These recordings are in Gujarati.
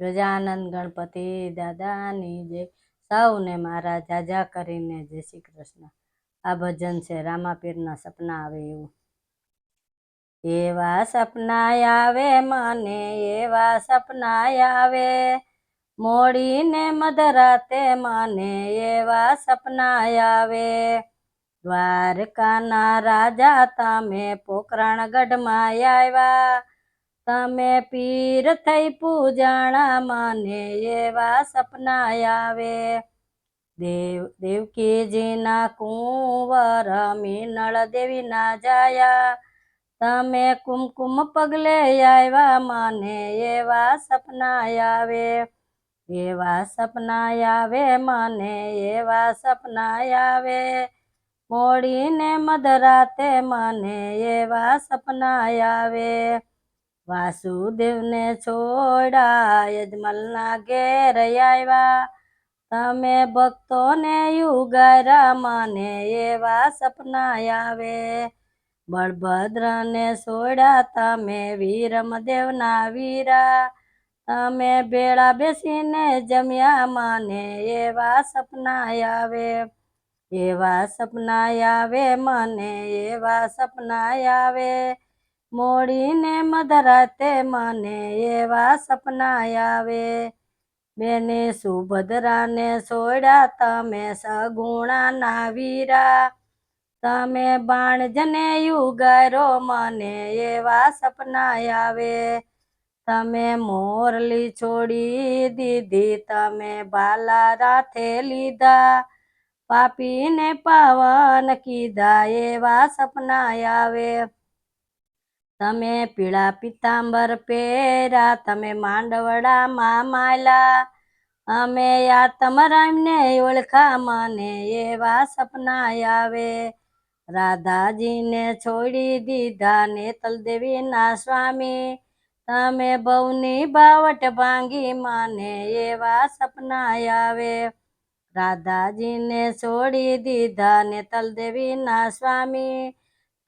ગજાનંદ ગણપતિ દાદાની જય સૌને મારા જાજા કરીને જય શ્રી કૃષ્ણ. આ ભજન છે રામાપીરના સપના આવે એવું. એવા સપના આવે મને, એવા સપના આવે. મોડીને મધરાતે મને, એવા સપના આવે. દ્વારકાના રાજા તમે પોકરણગઢમાં આવ્યા. તમે પીર થઈ પૂજાણા મને એવા સપના આવે. દેવ, દેવકીજીના કુંવર મીનળ દેવીના જાયા. તમે કુમકુમ પગલે આવ્યા મને એવા સપના આવે. એવા સપના આવે મને એવા સપના આવે. મોડીને મધરાતે મને એવા સપના આવે. વાસુદેવને છોડા યજમલના ઘેર આવ્યા. તમે ભક્તોને યુગારા મને એવા સપના આવે. બળભદ્રને છોડ્યા તમે વીરમદેવના વીરા. તમે ભેળા બેસીને જમ્યા મને એવા સપના આવે. એવા સપના આવે મને એવા સપના આવે. મોડીને મધરાતે મને એવા સપના આવે. બેને સુભદ્રાને છોડ્યા તમે સગુણાના વીરા. તમે બાણજને યુગારો, મને એવા સપના આવે. તમે મોરલી છોડી દીધી, તમે બાલા રાથે લીધા. પાપીને પાવન કીધા, એવા સપના આવે. તમે પીળા પિતાંબર પહેરા, તમે માંડવડામાં માલા અમે આ તમારા એમને ઓળખા મને એવા સપના આવે. રાધાજીને છોડી દીધા નેતલ દેવીના સ્વામી. તમે બહુની બાવટ ભાંગી મને એવા સપના આવે. રાધાજીને છોડી દીધા નેતલ દેવીના સ્વામી.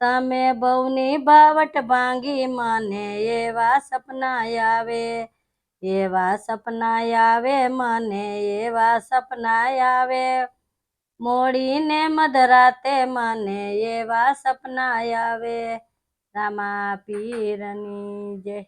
તમે બહુની બાવટ ભાંગી મને એવા સપના આવે, એવા સપના આવે મને એવા સપના આવે. મોડીને મધરાતે મને એવા સપના આવે, રામા પીરની જય